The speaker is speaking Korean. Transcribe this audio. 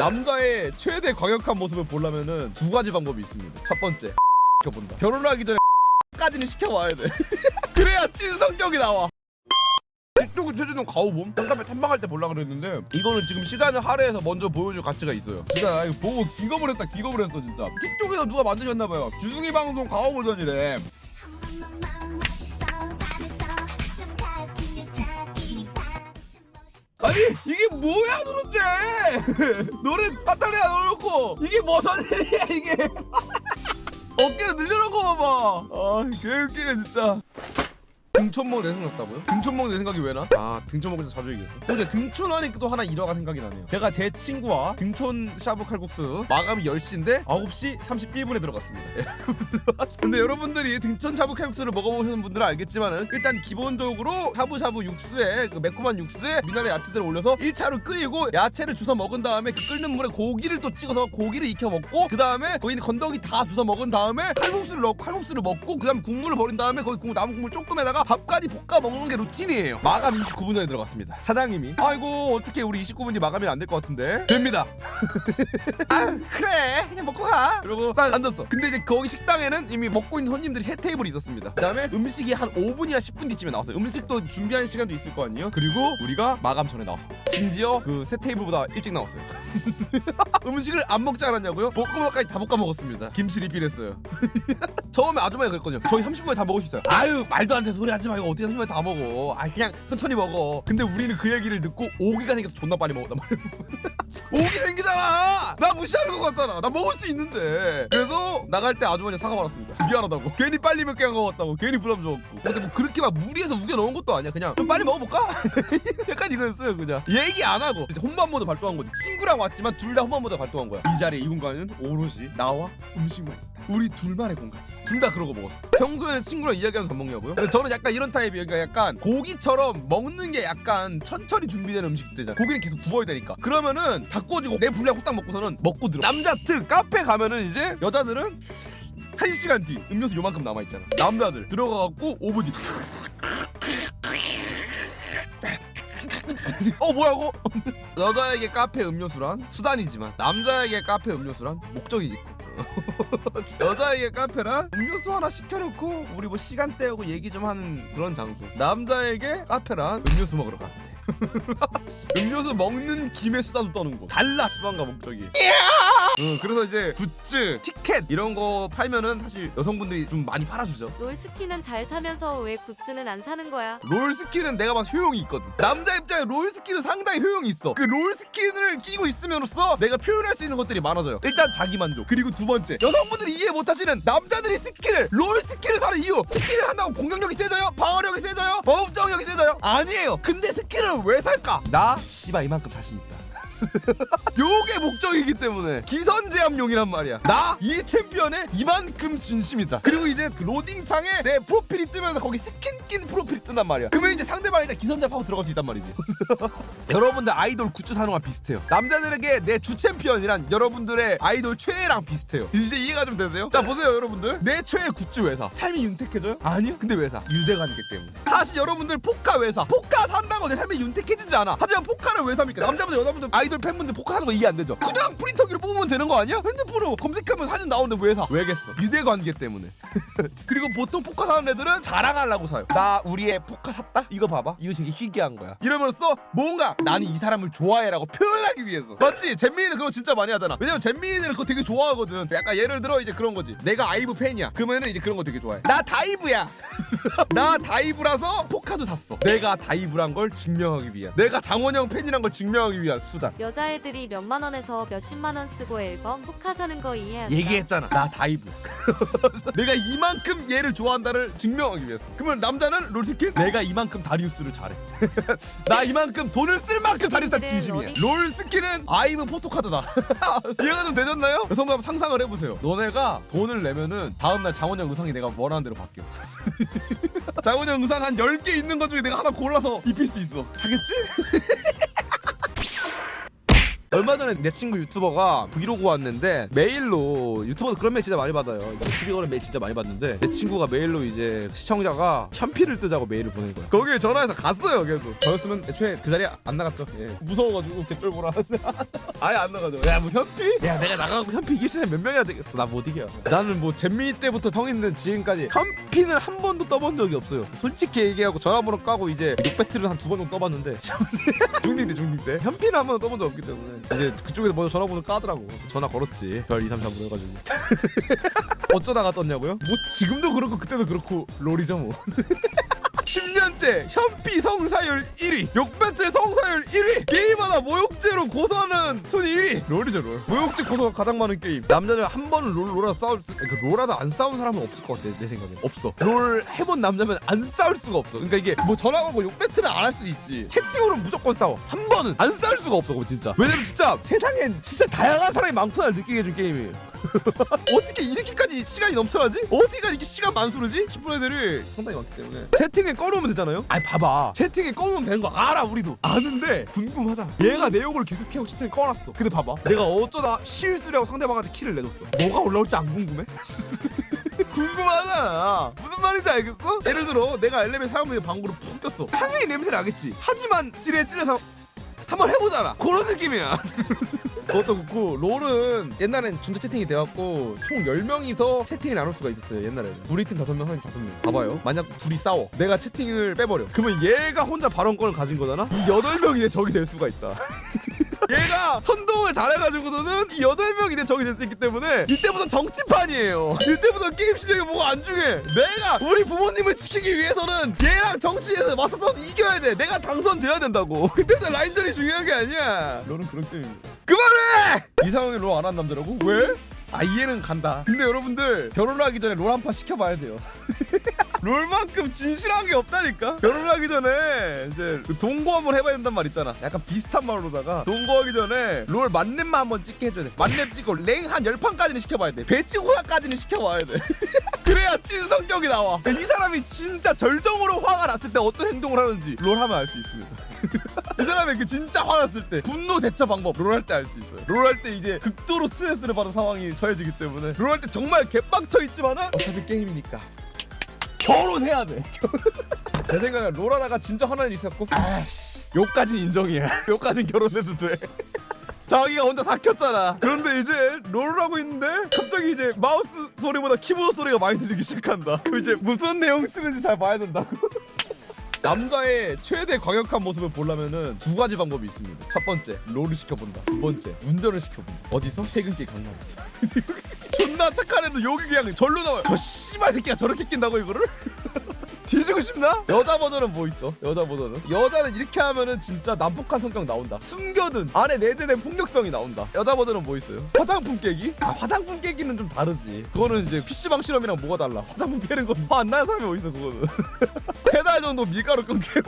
남자의 최대 과격한 모습을 보려면은 두 가지 방법이 있습니다. 첫 번째, 시켜본다. 결혼하기 전에 까지는 시켜봐야 돼. 그래야 찐 성격이 나와. 이쪽은 최준호 가오봄 잠깐만 탐방할 때 보려 그랬는데 이거는 지금 시간을 할애해서 먼저 보여줄 가치가 있어요 진짜 나 이거 보고 기겁을 했다 기겁을 했어 진짜 틱톡에서 누가 만드셨나봐요 주둥이 방송 가오 버전이래 아니 이게 뭐야 도대체? 노래 빠따리야 넣어놓고. 이게 무슨 일이야 이게? 어깨 늘려놓은 거 봐봐. 아 개웃기네 진짜 등촌목 내 생각 났다고요? 등촌목 내 생각이 왜 나? 아 등촌목 진짜 자주 얘기했어 또 이제 등촌하니까 또 하나 일화가 생각이 나네요 제가 제 친구와 등촌 샤브 칼국수 마감이 10시인데 9시 31분에 들어갔습니다 예. 근데 여러분들이 등촌 샤브 칼국수를 먹어보시는 분들은 알겠지만은 일단 기본적으로 샤브샤브 육수에 그 매콤한 육수에 미나리 야채들을 올려서 1차로 끓이고 야채를 주워 먹은 다음에 그 끓는 물에 고기를 또 찍어서 고기를 익혀 먹고 그 다음에 거기 있는 건더기 다 주워 먹은 다음에 칼국수를 넣고 칼국수를 먹고 그 다음에 국물을 버린 다음에 거기 국물 남은 국물 조금에다가 밥까지 볶아 먹는 게 루틴이에요. 마감 29분 전에 들어갔습니다. 사장님이 아이고 어떻게 우리 29분이 마감이 안 될 것 같은데 됩니다. 아 그래. 그냥 먹고 가. 그러고 딱 앉았어. 근데 이제 거기 식당에는 이미 먹고 있는 손님들이 세 테이블이 있었습니다. 그 다음에 음식이 한 5분이나 10분 뒤쯤에 나왔어요. 음식도 준비하는 시간도 있을 거 아니에요. 그리고 우리가 마감 전에 나왔습니다. 심지어 그 세 테이블보다 일찍 나왔어요. 음식을 안 먹지 않았냐고요? 볶음밥까지 다 볶아 먹었습니다. 김치 리필했어요. 처음에 아주머니가 그랬거든요 저희 30분에 다 먹을 수 있어요. 아유 말도 안 되는 소리 하지 말고 어떻게 30분에 다 먹어. 아 그냥 천천히 먹어. 근데 우리는 그 얘기를 듣고 오기가 생겨서 존나 빨리 먹었단 말이야. 오기 생기잖아! 나 무시하는 것 같잖아. 나 먹을 수 있는데. 그래서 나갈 때 아주머니 사과 받았습니다. 미안하다고. 괜히 빨리 몇개한것 같다고. 괜히 부담 줬고. 근데 뭐 그렇게 막 무리해서 우겨 넣은 것도 아니야. 그냥 좀 빨리 먹어볼까? 약간 이거였어요 그냥. 얘기 안 하고. 이제 혼밥 모드 발동한 거지. 친구랑 왔지만 둘 다 혼밥 모드 발동한 거야. 이 자리에 이 공간은 오롯이 나와 음식만 우리 둘만의 공간이다 둘 다 그러고 먹었어. 평소에는 친구랑 이야기하면서 밥 먹냐고요? 근데 저는 약간 이런 타입이에요. 그러니까 약간 고기처럼 먹는 게 약간 천천히 준비되는 음식들이잖아. 고기는 계속 구워야 되니까. 그러면은 다 구워지고 내 분량 후딱 먹고서는 먹고 들어. 남자 특 카페 가면은 이제 여자들은 한 시간 뒤 음료수 요만큼 남아 있잖아. 남자들 들어가갖고 5분 뒤 어 뭐라고? 여자에게 카페 음료수란 수단이지만 남자에게 카페 음료수란 목적이겠고 여자에게 카페란 음료수 하나 시켜놓고 우리 뭐 시간 때우고 얘기 좀 하는 그런 장소. 남자에게 카페란 음료수 먹으러 가는데 음료수 먹는 김에 수다도 떠는 곳. 달라 수단과 목적이 응, 그래서 이제 굿즈, 티켓 이런 거 팔면은 사실 여성분들이 좀 많이 팔아주죠 롤스키는 잘 사면서 왜 굿즈는 안 사는 거야? 롤 스킨은 내가 봐서 효용이 있거든. 남자 입장에 롤 스킨은 상당히 효용이 있어. 그 롤 스킨을 끼고 있으면서 내가 표현할 수 있는 것들이 많아져요. 일단 자기 만족. 그리고 두 번째 여성분들이 이해 못하시는 남자들이 스킨을 롤 스킨을 사는 이유. 스킨을 한다고 공격력이 세져요? 방어력이 세져요? 범업정력이 세져요? 아니에요. 근데 스킨을 왜 살까? 나 씨발 이만큼 자신 있다. 요게 목적이기 때문에 기선제압용이란 말이야 나 이 챔피언의 이만큼 진심이다 그리고 이제 그 로딩 창에 내 프로필이 뜨면서 거기 스킨 낀 프로필이 뜬단 말이야 그러면 이제 상대방이 일단 기선제압하고 들어갈 수 있단 말이지 여러분들 아이돌 굿즈 사는 거랑 비슷해요 남자들에게 내 주 챔피언이란 여러분들의 아이돌 최애랑 비슷해요 이제 이해가 좀 되세요? 자 보세요 여러분들 내 최애 굿즈 왜 사? 삶이 윤택해져요? 아니요 근데 왜 사? 유대관계 때문에 사실 여러분들 포카 왜 사? 포카 산다고 내 삶이 윤택해지지 않아 하지만 포카를 왜 삽니까? 남자분들 여자분들 아이 돌 팬분들 포카 사는 거 이해 안 되죠? 그냥 프린터기로 뽑으면 되는 거 아니야? 핸드폰으로 검색하면 사진 나오는데 왜 사? 왜겠어? 유대관계 때문에. 그리고 보통 포카 사는 애들은 자랑하려고 사요. 나 우리 애 포카 샀다? 이거 봐봐. 이거 되게 희귀한 거야. 이러면서 뭔가 나는 이 사람을 좋아해라고 표현하기 위해서. 맞지? 잼민이는 그거 진짜 많이 하잖아. 왜냐면 잼민이는 그거 되게 좋아하거든. 약간 예를 들어 이제 그런 거지. 내가 아이브 팬이야. 그러면은 이제 그런 거 되게 좋아해. 나 다이브야. 나 다이브라서 포카도 샀어. 내가 다이브란 걸 증명하기 위한. 내가 장원영 팬이란 걸 증명하기 위한 수단 여자애들이 몇만 원에서 몇십만 원 쓰고 앨범 포카 사는 거 이해한다. 얘기했잖아. 나 다이브. 내가 이만큼 얘를 좋아한다를 증명하기 위해서. 그러면 남자는 롤스킨? 내가 이만큼 다리우스를 잘해. 나 이만큼 돈을 쓸 만큼 다리우스 진심이야. 롤스킨은 아이브 포토카드다. 이해가 좀 되셨나요? 여성분 한번 상상을 해보세요. 너네가 돈을 내면은 다음날 장원영 의상이 내가 원하는 대로 바뀌어. 장원영 의상 한 10개 있는 것 중에 내가 하나 골라서 입힐 수 있어. 사겠지? 얼마 전에 내 친구 유튜버가 브이로그 왔는데 메일로 유튜버도 그런 메일 진짜 많이 받아요. 시비 거는 메일 진짜 많이 받는데 내 친구가 메일로 이제 시청자가 현피를 뜨자고 메일을 보낸 거야. 거기에 전화해서 갔어요. 걔도 저였으면 애초에 그 자리에 안 나갔죠. 예. 무서워가지고 개쫄보라. 아예 안 나가죠. 야 뭐 현피? 야 내가 나가고 현피 이길 사람 몇 명이야 되겠어. 나 못 이겨. 나는 뭐 잼민이 때부터 성인 지금까지 현피는 한 번도 떠본 적이 없어요. 솔직히 얘기하고 전화번호 까고 이제 욕 배틀을 한두 번 정도 떠봤는데 중딩 때 중딩 때 현피는 한 번도 떠본 적 없기 때문에 이제 그쪽에서 먼저 전화번호 까더라고. 전화 걸었지. 별 2, 3, 4번 해가지고. 어쩌다가 떴냐고요? 뭐 지금도 그렇고 그때도 그렇고 롤이죠 뭐. 10년째 현피 성사율 1위 욕배틀 성사율 1위 게임하다 모욕죄로 고소하는 순위 1위. 롤이죠 롤. 모욕죄 고소가 가장 많은 게임. 남자들 한 번은 롤 롤하다 싸울 수 그러니까 롤하다 안 싸운 사람은 없을 것 같아 내 생각엔. 없어. 롤 해본 남자면 안 싸울 수가 없어. 그러니까 이게 뭐 전화 걸고 욕배틀은 안 할 수 있지. 채팅으로 무조건 싸워. 한 번은 안 싸울 수가 없어 그거 진짜. 왜냐면 진짜 세상엔 진짜 다양한 사람이 많구나를 느끼게 해준 게임이에요 어떻게 이렇게까지 시간이 넘쳐나지? 어떻게 이렇게 시간 만수르지? 싶은 애들이 상당히 많기 때문에. 채팅에 꺼놓으면 되잖아요? 아니 봐봐. 채팅에 꺼놓으면 되는 거 알아 우리도. 아는데 궁금하잖아. 얘가 내 욕을 계속 해고 채팅에 꺼놨어. 근데 봐봐. 내가 어쩌다 실수라고 상대방한테 키를 내줬어. 뭐가 올라올지 안 궁금해? 궁금하잖아. 무슨 말인지 알겠어? 예를 들어 내가 엘리베이터 사용하는 방구를 푹 꼈어. 당연히 냄새 나겠지. 하지만 지레 찔려서 한번 해보잖아. 그런 느낌이야. 그것도 그렇고 롤은 옛날엔 전자 채팅이 돼갖고 총 10명이서 채팅이 나눌 수가 있었어요 옛날에는. 우리 팀 5명 상팀 5명. 봐봐요. 만약 둘이 싸워. 내가 채팅을 빼버려. 그러면 얘가 혼자 발언권을 가진 거잖아? 이 8명이 내 적이 될 수가 있다 얘가 선동을 잘해가지고서는 이 8명이 내 적이 될 수 있기 때문에 이때부터 정치판이에요. 이때부터 게임 실력이 뭐가 안 중요해. 내가 우리 부모님을 지키기 위해서는 얘랑 정치에서 맞서서 이겨야 돼. 내가 당선돼야 된다고. 그때부터 라인전이 중요한 게 아니야. 롤은 그런 게임입니다 그만해! 이 상황에 롤안 한 남자라고? 왜? 아 이해는 간다. 근데 여러분들 결혼하기 전에 롤 한 판 시켜봐야 돼요 롤만큼 진실한 게 없다니까? 결혼하기 전에 이제 그 동거 한번 해봐야 된단 말 있잖아. 약간 비슷한 말로다가 동거하기 전에 롤 만렙만 한번 찍게 해줘야 돼. 만렙 찍고 랭 한 10판까지는 시켜봐야 돼. 배치 호야까지는 시켜봐야 돼. 그래야 찐 성격이 나와. 이 사람이 진짜 절정으로 화가 났을 때 어떤 행동을 하는지 롤 하면 알 수 있습니다. 이 사람의 그 진짜 화났을 때 분노 대처 방법 롤 할 때 알 수 있어요. 롤 할 때 이제 극도로 스트레스를 받은 상황이 처해지기 때문에 롤 할 때 정말 개빡쳐 있지만은 어차피 게임이니까 결혼해야 돼. 내 생각에 롤하다가 진짜 일이 있었고 아씨 요까진 인정이야. 요까진 결혼해도 돼. 자기가 혼자 삭혔잖아. 그런데 이제 롤을 하고 있는데 갑자기 이제 마우스 소리보다 키보드 소리가 많이 들리기 시작한다. 그럼 이제 무슨 내용 쓰는지 잘 봐야 된다고. 남자의 최대 광역한 모습을 보려면은 두 가지 방법이 있습니다. 첫 번째, 롤을 시켜본다. 두 번째, 운전을 시켜본다. 어디서? 퇴근길 강남에서. 존나 착한 애도 여기 그냥 절로 나와요. 저 씨발 새끼가 저렇게 낀다고 이거를? 뒤지고 싶나? 여자 버전은 뭐 있어? 여자 버전은 여자는 이렇게 하면은 진짜 난폭한 성격 나온다. 숨겨둔 안에 내재된 폭력성이 나온다. 여자 버전은 뭐 있어요? 화장품 깨기? 아 화장품 깨기는 좀 다르지. 그거는 이제 PC방 실험이랑 뭐가 달라? 화장품 깨는 건 화 안 나는 사람이 어디 있어 그거는. 페달 정도 밀가루 끊게